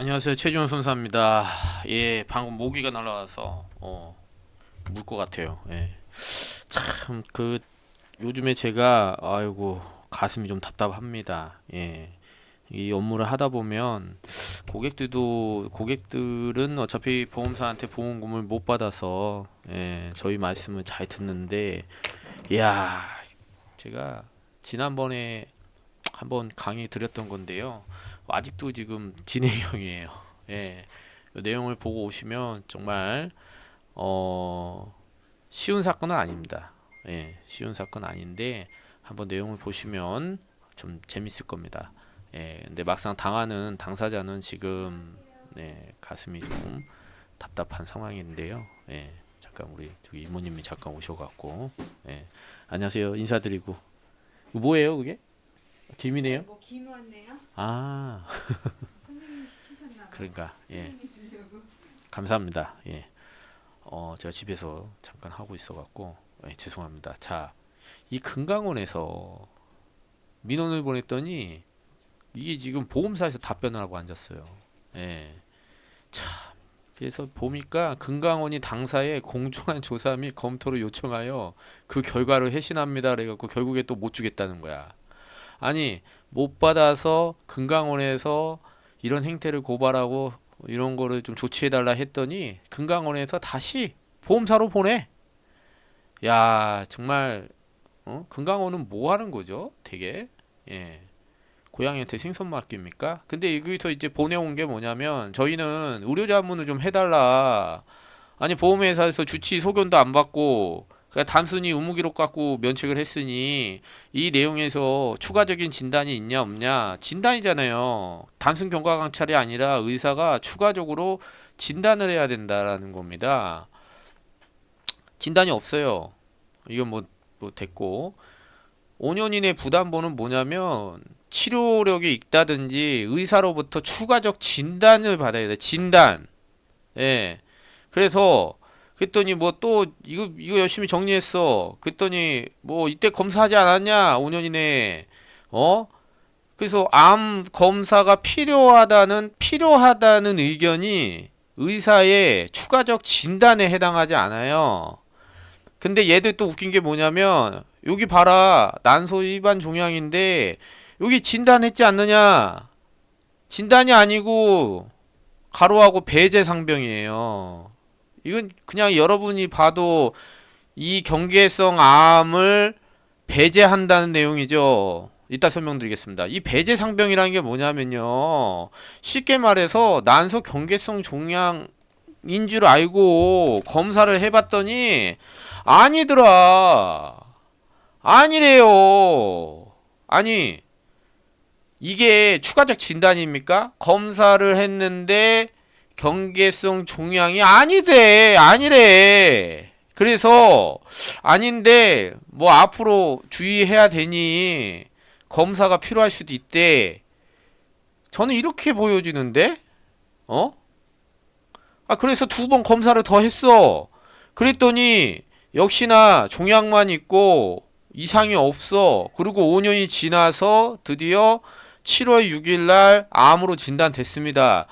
안녕하세요 최준호 선사입니다. 예, 방금 모기가 날라와서 어, 물 것 같아요. 예. 참 그 요즘에 제가 아이고 가슴이 좀 답답합니다. 예. 이 업무를 하다 보면 고객들도 고객들은 어차피 보험사한테 보험금을 못 받아서 예, 저희 말씀을 잘 듣는데 야 제가 지난번에 한번 강의 드렸던 건데요. 아직도 지금 진행형이에요. 예. 이 내용을 보고 오시면 정말 어 쉬운 사건은 아닙니다. 예, 쉬운 사건 아닌데 한번 내용을 보시면 좀 재밌을 겁니다. 예, 근데 막상 당하는 당사자는 지금 네, 가슴이 좀 답답한 상황인데요. 예, 잠깐 우리 저기 이모님이 잠깐 오셔갖고 예, 안녕하세요 인사드리고 뭐예요 그게? 김이네요? 뭐 김 왔네요. 아 선생님이 시키셨나 봐. 그러니까 예 선생님이 주려고. 감사합니다. 예. 어, 제가 집에서 잠깐 하고 있어 갖고 예, 죄송합니다. 자, 이 금강원에서 민원을 보냈더니 이게 지금 보험사에서 답변을 하고 앉았어요. 예. 참. 그래서 보니까 금강원이 당사에 공정한 조사 및 검토를 요청하여 그 결과를 회신합니다. 그래갖고 결국에 또 못 주겠다는 거야. 아니 못 받아서 금강원에서 이런 행태를 고발하고 이런 거를 좀 조치해달라 했더니 금강원에서 다시 보험사로 보내. 야 정말 어? 금강원은 뭐 하는 거죠? 되게 예 고양이한테 생선 맡깁니까? 근데 여기서 이제 보내온 게 뭐냐면 저희는 의료 자문을 좀 해달라. 아니 보험회사에서 주치 소견도 안 받고 그냥 단순히 의무 기록 갖고 면책을 했으니 이 내용에서 추가적인 진단이 있냐 없냐 진단이잖아요. 단순 경과 강찰이 아니라 의사가 추가적으로 진단을 해야 된다라는 겁니다. 진단이 없어요. 이건 뭐, 뭐 됐고 5년 이내 부담보는 뭐냐면 치료력이 있다든지 의사로부터 추가적 진단을 받아야 돼. 진단. 예. 그래서 그랬더니 뭐 또 이거 이거 열심히 정리했어. 그랬더니 뭐 이때 검사하지 않았냐? 5년 이내에. 어? 그래서 암 검사가 필요하다는 필요하다는 의견이 의사의 추가적 진단에 해당하지 않아요. 근데 얘들 또 웃긴 게 뭐냐면 여기 봐라 난소 위반 종양인데 여기 진단했지 않느냐? 진단이 아니고 가로하고 배제 상병이에요. 이건 그냥 여러분이 봐도 이 경계성 암을 배제한다는 내용이죠. 이따 설명드리겠습니다. 이 배제 상병이라는 게 뭐냐면요. 쉽게 말해서 난소 경계성 종양인 줄 알고 검사를 해봤더니 아니더라. 아니래요. 아니, 이게 추가적 진단입니까? 검사를 했는데 경계성 종양이 아니대 아니래. 그래서 아닌데 뭐 앞으로 주의해야 되니 검사가 필요할 수도 있대. 저는 이렇게 보여지는데? 어? 아 그래서 두 번 검사를 더 했어. 그랬더니 역시나 종양만 있고 이상이 없어. 그리고 5년이 지나서 드디어 7월 6일 날 암으로 진단됐습니다.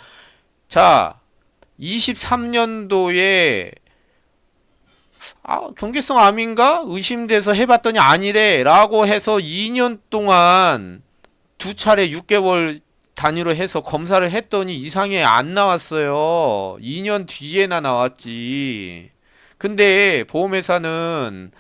자, 23년도에 아, 경계성 암인가? 의심돼서 해봤더니 아니래. 라고 해서 2년 동안 두 차례 6개월 단위로 해서 검사를 했더니 이상이 안 나왔어요. 2년 뒤에나 나왔지. 근데 보험회사는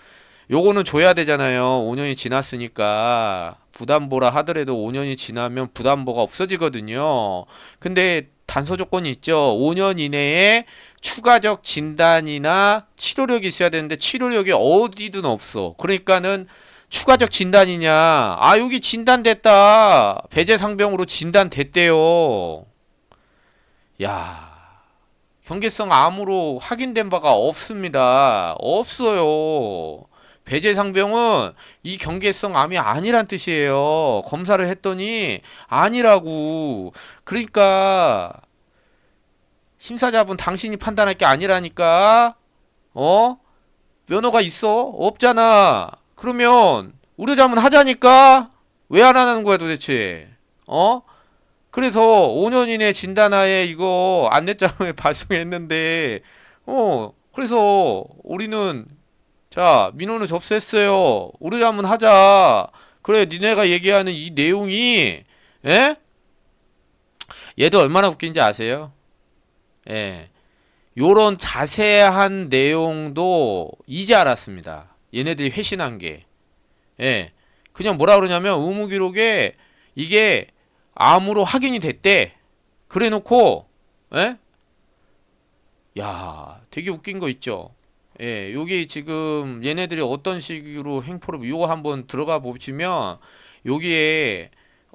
요거는 줘야 되잖아요. 5년이 지났으니까. 부담보라 하더라도 5년이 지나면 부담보가 없어지거든요. 근데 단서 조건이 있죠. 5년 이내에 추가적 진단이나 치료력이 있어야 되는데 치료력이 어디든 없어. 그러니까는 추가적 진단이냐? 아, 여기 진단됐다. 배제 상병으로 진단됐대요. 야. 경계성 암으로 확인된 바가 없습니다. 없어요. 배제 상병은 이 경계성 암이 아니란 뜻이에요. 검사를 했더니 아니라고. 그러니까 심사자분 당신이 판단할 게 아니라니까. 어? 면허가 있어? 없잖아. 그러면 의료자문 하자니까 왜 안 하는 거야 도대체? 어? 그래서 5년 이내 진단하에 이거 안내장을 발송했는데 어 그래서 우리는 자 민원을 접수했어요. 우리 한번 하자. 그래 니네가 얘기하는 이 내용이 예? 얘도 얼마나 웃긴지 아세요? 예. 요런 자세한 내용도 이제 알았습니다. 얘네들이 회신한 게. 예. 그냥 뭐라 그러냐면 의무 기록에 이게 암으로 확인이 됐대. 그래 놓고 예? 야, 되게 웃긴 거 있죠. 예, 여기 지금 얘네들이 어떤 식으로 행포를 요거 한번 들어가 보시면 여기에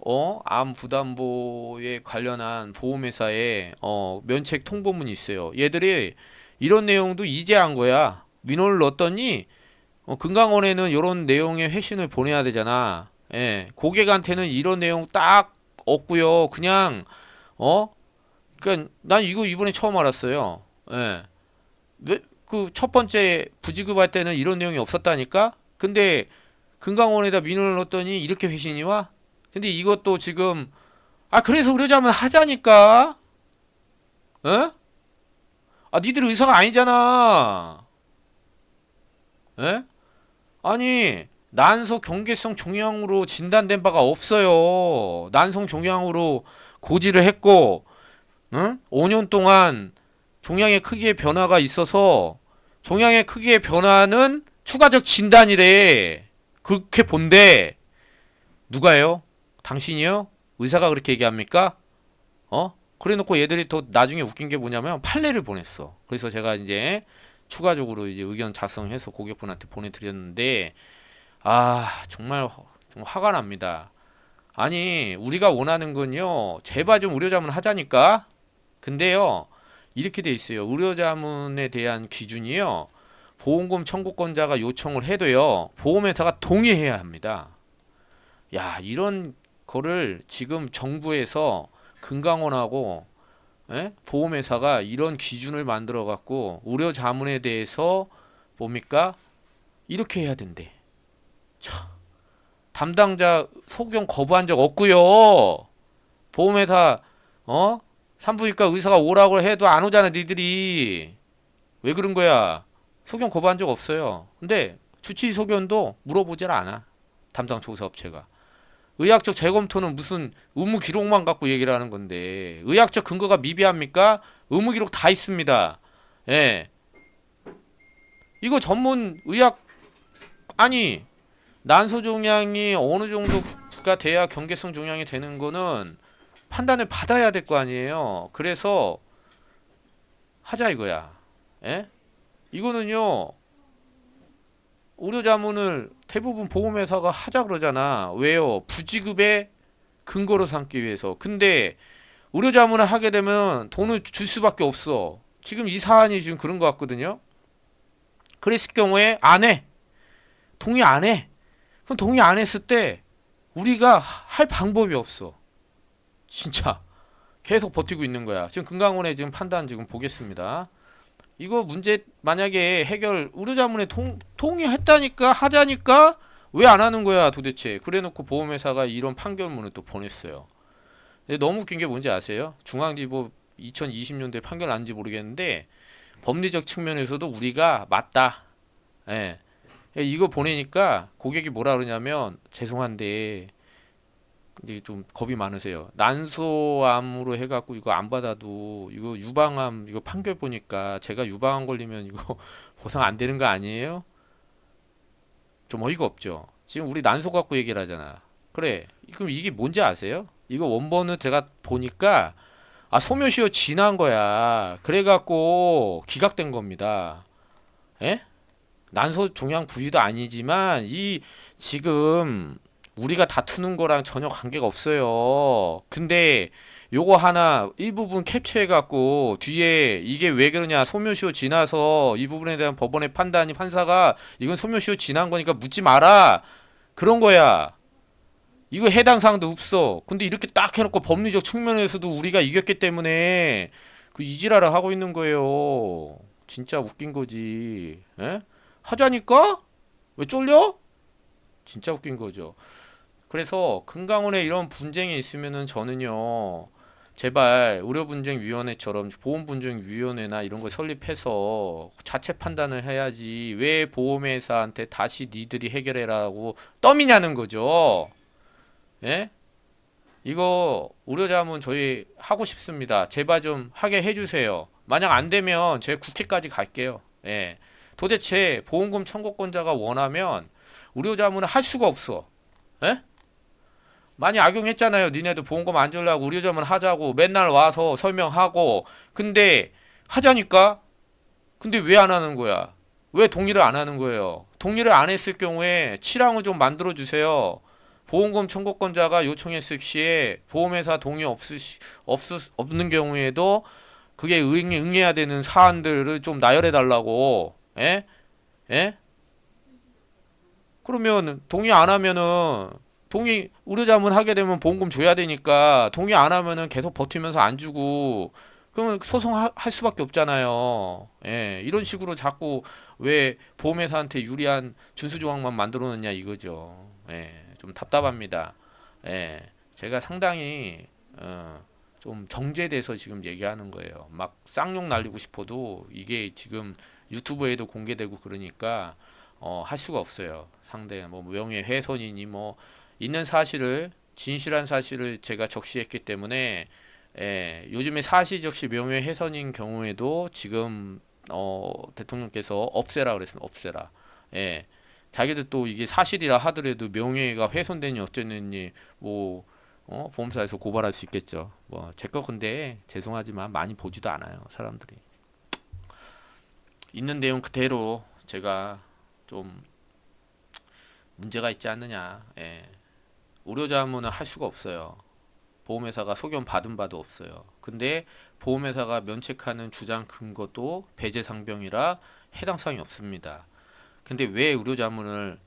어, 암 부담보에 관련한 보험회사에 어, 면책 통보문이 있어요. 얘들이 이런 내용도 이제 한 거야. 민원을 넣었더니 어, 금강원에는 이런 내용의 회신을 보내야 되잖아. 예, 고객한테는 이런 내용 딱 없고요. 그냥 어, 그러니까 난 이거 이번에 처음 알았어요. 예, 왜 그 첫 번째 부지급할 때는 이런 내용이 없었다니까? 근데 금강원에다 민원을 넣었더니 이렇게 회신이 와? 근데 이것도 지금 아 그래서 의료자면 하자니까 어? 아 니들 의사가 아니잖아 에? 아니 난소 경계성 종양으로 진단된 바가 없어요 난소 종양으로 고지를 했고 응? 5년 동안 종양의 크기의 변화가 있어서 종양의 크기의 변화는 추가적 진단이래 그렇게 본대 누가요? 당신이요? 의사가 그렇게 얘기합니까? 어? 그래 놓고 얘들이 더 나중에 웃긴 게 뭐냐면 판례를 보냈어. 그래서 제가 이제 추가적으로 이제 의견 작성해서 고객분한테 보내드렸는데 아 정말 허- 좀 화가 납니다. 아니 우리가 원하는 건요 제발 좀 의료자문 하자니까. 근데요 이렇게 돼 있어요. 의료자문에 대한 기준이요 보험금 청구권자가 요청을 해도요 보험회사가 동의해야 합니다. 야 이런 거를 지금 정부에서 금강원하고 예? 보험회사가 이런 기준을 만들어 갖고 의료 자문에 대해서 뭡니까 이렇게 해야 된대. 차, 담당자 소견 거부한 적 없고요. 보험회사 어 산부인과 의사가 오라고 해도 안 오잖아 니들이 왜 그런 거야? 소견 거부한 적 없어요. 근데 주치 소견도 물어보질 않아 담당 조사 업체가. 의학적 재검토는 무슨 의무 기록만 갖고 얘기를 하는 건데 의학적 근거가 미비합니까? 의무 기록 다 있습니다. 예. 이거 전문 의학 아니 난소 종양이 어느 정도가 돼야 경계성 종양이 되는 거는 판단을 받아야 될 거 아니에요. 그래서 하자 이거야. 예? 이거는요. 의료 자문을 대부분 보험회사가 하자 그러잖아. 왜요? 부지급의 근거로 삼기 위해서. 근데 의료 자문을 하게 되면 돈을 줄 수밖에 없어. 지금 이 사안이 지금 그런 것 같거든요. 그랬을 경우에 안 해. 동의 안 해. 그럼 동의 안 했을 때 우리가 할 방법이 없어. 진짜 계속 버티고 있는 거야. 지금 금강원의 지금 판단 지금 보겠습니다. 이거 문제 만약에 해결 의료자문에 통, 통의했다니까 하자니까 왜 안 하는 거야 도대체? 그래놓고 보험회사가 이런 판결문을 또 보냈어요. 너무 웃긴 게 뭔지 아세요? 중앙지법 2020년도에 판결 났는지 모르겠는데 법리적 측면에서도 우리가 맞다. 예. 이거 보내니까 고객이 뭐라 그러냐면 죄송한데 이제 좀 겁이 많으세요. 난소암으로 해갖고 이거 안 받아도 이거 유방암 이거 판결 보니까 제가 유방암 걸리면 이거 보상 안 되는 거 아니에요? 좀 어이가 없죠. 지금 우리 난소 갖고 얘기를 하잖아. 그래. 그럼 이게 뭔지 아세요? 이거 원본을 제가 보니까 아 소묘시효 지난 거야. 그래갖고 기각된 겁니다. 에? 난소 종양 부위도 아니지만 이 지금 우리가 다투는 거랑 전혀 관계가 없어요. 근데 요거 하나 일부분 캡처해 갖고 뒤에 이게 왜 그러냐 소묘시효 지나서 이 부분에 대한 법원의 판단이 판사가 이건 소묘시효 지난 거니까 묻지 마라 그런 거야. 이거 해당 사항도 없어. 근데 이렇게 딱 해놓고 법리적 측면에서도 우리가 이겼기 때문에 그 이지랄을 하고 있는 거예요. 진짜 웃긴 거지. 에? 하자니까? 왜 쫄려? 진짜 웃긴 거죠. 그래서 금강원에 이런 분쟁이 있으면은 저는요 제발 의료분쟁위원회처럼 보험분쟁위원회나 이런 거 설립해서 자체 판단을 해야지 왜 보험회사한테 다시 니들이 해결해라고 떠미냐는 거죠. 예? 이거 의료자문 저희 하고 싶습니다. 제발 좀 하게 해주세요. 만약 안 되면 제 국회까지 갈게요. 예. 도대체 보험금 청구권자가 원하면 의료자문을 할 수가 없어. 예? 많이 악용했잖아요. 니네도 보험금 안 주려고 의료자문 하자고 맨날 와서 설명하고 근데 하자니까 근데 왜 안 하는 거야? 왜 동의를 안 하는 거예요? 동의를 안 했을 경우에 치랑을 좀 만들어 주세요. 보험금 청구권자가 요청했을 시에 보험회사 동의 없으시, 없, 없는 경우에도 그게 응, 응해야 되는 사안들을 좀 나열해 달라고. 예? 예? 그러면 동의 안 하면은 동의 의료자문 하게 되면 보험금 줘야 되니까 동의 안 하면은 계속 버티면서 안 주고 그러면 소송할 수밖에 없잖아요. 예, 이런 식으로 자꾸 왜 보험회사한테 유리한 준수 조항만 만들어 놓냐 이거죠. 예, 좀 답답합니다. 예, 제가 상당히 어, 좀 정제돼서 지금 얘기하는 거예요. 막 쌍욕 날리고 싶어도 이게 지금 유튜브에도 공개되고 그러니까 어, 할 수가 없어요. 상대 뭐 명예훼손이니 뭐 있는 사실을 진실한 사실을 제가 적시했기 때문에 예, 요즘에 사시적시 명예 훼손인 경우에도 지금 어, 대통령께서 없애라 그랬습니다. 없애라. 예. 자기들 또 이게 사실이라 하더라도 명예가 훼손되니 어쩌느니 뭐 어, 보험사에서 고발할 수 있겠죠. 뭐 제 거 근데 죄송하지만 많이 보지도 않아요. 사람들이. 있는 내용 그대로 제가 좀 문제가 있지 않느냐. 예. 의료자문을 할 수가 없어요. 보험회사가 소견 받은 바도 없어요. 근데 보험회사가 면책하는 주장 근거도 배제상병이라 해당 사항이 없습니다. 근데 왜 의료자문을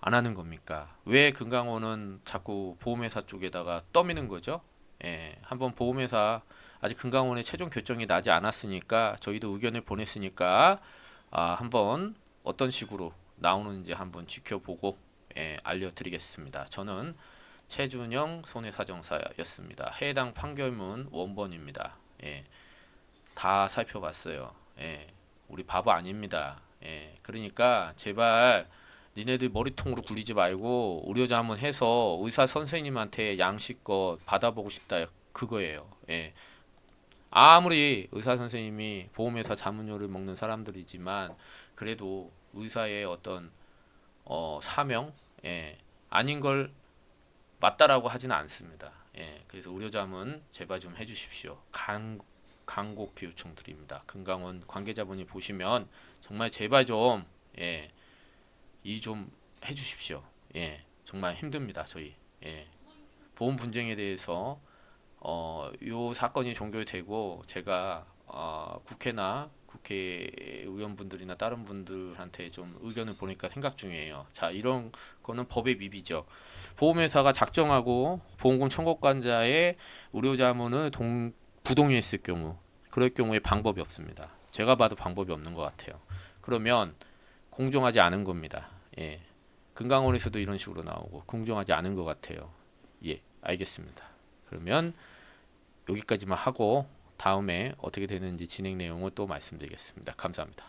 안 하는 겁니까? 왜 금강원은 자꾸 보험회사 쪽에다가 떠미는 거죠? 예, 한번 보험회사 아직 금강원의 최종 결정이 나지 않았으니까 저희도 의견을 보냈으니까 아, 한번 어떤 식으로 나오는지 한번 지켜보고 예, 알려드리겠습니다. 저는 최준영 손해사정사였습니다. 해당 판결문 원본입니다. 예, 다 살펴봤어요. 예, 우리 바보 아닙니다. 예, 그러니까 제발 니네들 머리통으로 굴리지 말고 의료자 한번 해서 의사 선생님한테 양식껏 받아보고 싶다 그거예요. 예. 아무리 의사 선생님이 보험회사 자문료를 먹는 사람들이지만 그래도 의사의 어떤 어, 사명 예, 아닌 걸 맞다라고 하지는 않습니다. 예, 그래서 의료자문 제발 좀 해주십시오. 간 간곡히 요청드립니다. 금강원 관계자분이 보시면 정말 제발 좀 예, 이 좀 해주십시오. 예, 정말 힘듭니다. 저희 예, 보험 분쟁에 대해서 어, 요 사건이 종결되고 제가 어, 국회나 국회의원분들이나 다른 분들한테 좀 의견을 보니까 생각 중이에요. 자, 이런 거는 법의 미비죠. 보험회사가 작정하고 보험금 청구권자의 의료 자문을 동, 부동의했을 경우 그럴 경우에 방법이 없습니다. 제가 봐도 방법이 없는 것 같아요. 그러면 공정하지 않은 겁니다. 예. 금강원에서도 이런 식으로 나오고 공정하지 않은 것 같아요. 예, 알겠습니다. 그러면 여기까지만 하고 다음에 어떻게 되는지 진행 내용을 또 말씀드리겠습니다. 감사합니다.